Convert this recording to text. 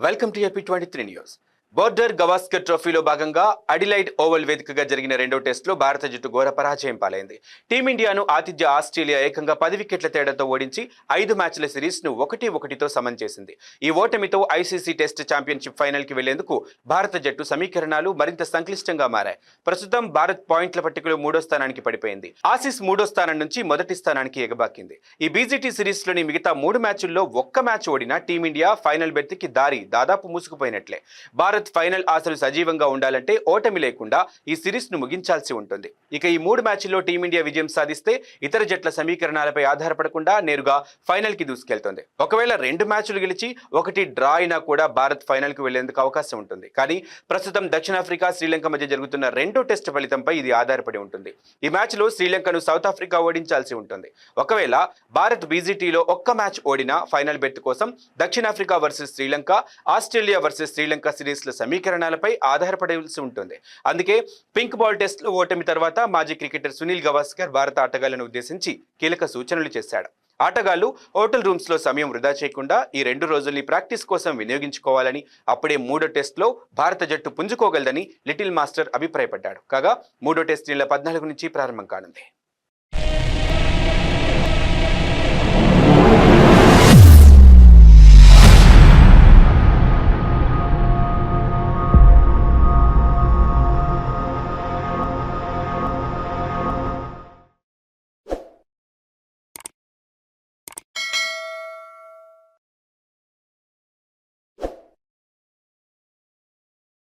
Welcome to AP23 News. Border Gavaskar ట్రోఫీలో భాగంగా Adelaide oval వేదికగా జరిగిన రెండో టెస్టులో భారత జట్టు ఘోర పరాజయం పాలైంది. టీమిండియాను ఆతిథ్య ఆస్ట్రేలియా ఏకంగా పది వికెట్ల తేడాతో ఓడించి ఐదు మ్యాచ్ల సిరీస్ను ఒకటి ఒకటితో సమన్ చేసింది. ఈ ఓటమితో ఐసీసీ టెస్ట్ ఛాంపియన్షిప్ ఫైనల్కి వెళ్ళేందుకు భారత జట్టు సమీకరణాలు మరింత సంక్లిష్టంగా మారాయి. ప్రస్తుతం భారత్ పాయింట్ల పట్టికలో మూడో స్థానానికి పడిపోయింది. ఆసీస్ మూడో స్థానం నుంచి మొదటి స్థానానికి ఎగబాకింది. ఈ బీజీటీ సిరీస్లోని మిగతా మూడు మ్యాచుల్లో ఒక్క మ్యాచ్ ఓడినా టీమిండియా ఫైనల్ బెర్త్కి దారి దాదాపు మూసుకుపోయినట్లే. భారత్ ఫైనల్ ఆశలు సజీవంగా ఉండాలంటే ఓటమి లేకుండా ఈ సిరీస్ను ముగించాల్సి ఉంటుంది. ఇక ఈ మూడు మ్యాచ్ల్లో టీమిండియా విజయం సాధిస్తే ఇతర జట్ల సమీకరణాలపై ఆధారపడకుండా నేరుగా ఫైనల్కి దూసుకెళ్తుంది. ఒకవేళ రెండు మ్యాచ్లు గెలిచి ఒకటి డ్రా అయినా కూడా భారత్ ఫైనల్కు వెళ్ళేందుకు అవకాశం ఉంటుంది. కానీ ప్రస్తుతం దక్షిణాఫ్రికా శ్రీలంక మధ్య జరుగుతున్న రెండో టెస్ట్ ఫలితంపై ఇది ఆధారపడి ఉంటుంది. ఈ మ్యాచ్లో శ్రీలంకను సౌత్ ఆఫ్రికా ఓడించాల్సి ఉంటుంది. ఒకవేళ భారత్ బీజీటీలో ఒక్క మ్యాచ్ ఓడినా ఫైనల్ బెర్త్ కోసం దక్షిణాఫ్రికా versus Sri Lanka Australia versus Sri Lanka series టెస్టుల సమీకరణాలపై ఆధారపడవలసి ఉంటుంది. అందుకే పింక్ బాల్ టెస్టులో ఓటమి తర్వాత మాజీ క్రికెటర్ సునీల్ గవాస్కర్ భారత ఆటగాళ్ళను ఉద్దేశించి కీలక సూచనలు చేశాడు. ఆటగాళ్ళు హోటల్ రూమ్స్లో సమయం వృధా చేయకుండా ఈ రెండు రోజుల్ని ప్రాక్టీస్ కోసం వినియోగించుకోవాలని అప్పుడే మూడో టెస్ట్లో భారత జట్టు పుంజుకోగలదని లిటిల్ మాస్టర్ అభిప్రాయపడ్డాడు. కాగా మూడో టెస్ట్ నెల పద్నాలుగు నుంచి ప్రారంభం కానుంది.